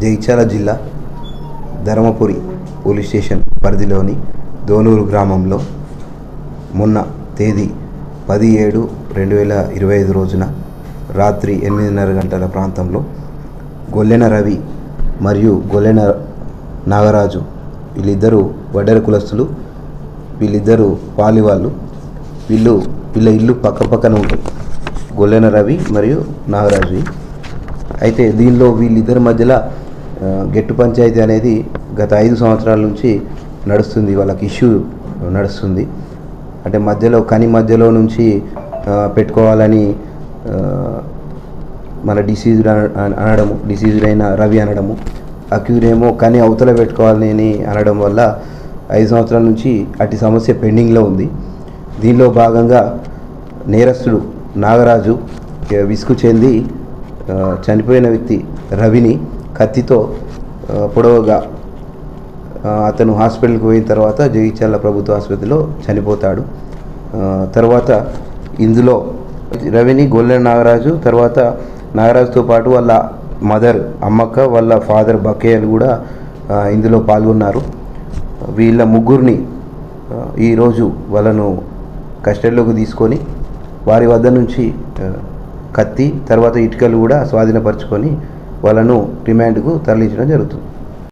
జగిత్యాల జిల్లా Dharmapuri police station పరిధిలోని దోనూరు గ్రామంలో మొన్న తేదీ పది ఏడు రెండు వేల ఇరవై ఐదు రోజున రాత్రి ఎనిమిదిన్నర గంటల ప్రాంతంలో గొల్లెన రవి మరియు గొల్లెన నాగరాజు. వీళ్ళిద్దరూ వడ్డెర కులస్తులు. వీళ్ళిద్దరూ పాలివాళ్ళు. వీళ్ళు వీళ్ళ ఇల్లు పక్క పక్కన గొల్లెన రవి మరియు నాగరాజువి అయితే దీనిలో వీళ్ళిద్దరి మధ్యలో గెట్టు పంచాయతీ అనేది గత ఐదు సంవత్సరాల నుంచి నడుస్తుంది. వాళ్ళకి ఇష్యూ నడుస్తుంది. అంటే మధ్యలో కని మధ్యలో నుంచి పెట్టుకోవాలని మన డిసీజ్డ్ అనడము డిసీజ్డ్ అయిన రవి అనడము అక్యూర్ ఏమో కని అవతల పెట్టుకోవాలని అనడం వల్ల ఐదు సంవత్సరాల నుంచి అట్టి సమస్య పెండింగ్లో ఉంది. దీనిలో భాగంగా నేరస్తుడు నాగరాజు విసుగు చెంది చనిపోయిన వ్యక్తి రవిని కత్తితో పొడవుగా అతను హాస్పిటల్కి పోయిన తర్వాత జగిత్యాల ప్రభుత్వ ఆసుపత్రిలో చనిపోతాడు. తర్వాత ఇందులో రవిని గొల్లె నాగరాజు తర్వాత నాగరాజుతో పాటు వాళ్ళ మదర్ అమ్మక్క వాళ్ళ ఫాదర్ బకేయలు కూడా ఇందులో పాల్గొన్నారు. వీళ్ళ ముగ్గురిని ఈరోజు వాళ్ళను కస్టడీలోకి తీసుకొని వారి వద్ద నుంచి కత్తి తర్వాత ఇటుకలు కూడా స్వాధీనపరచుకొని వాళ్ళను రిమాండ్కు తరలించడం జరుగుతుంది.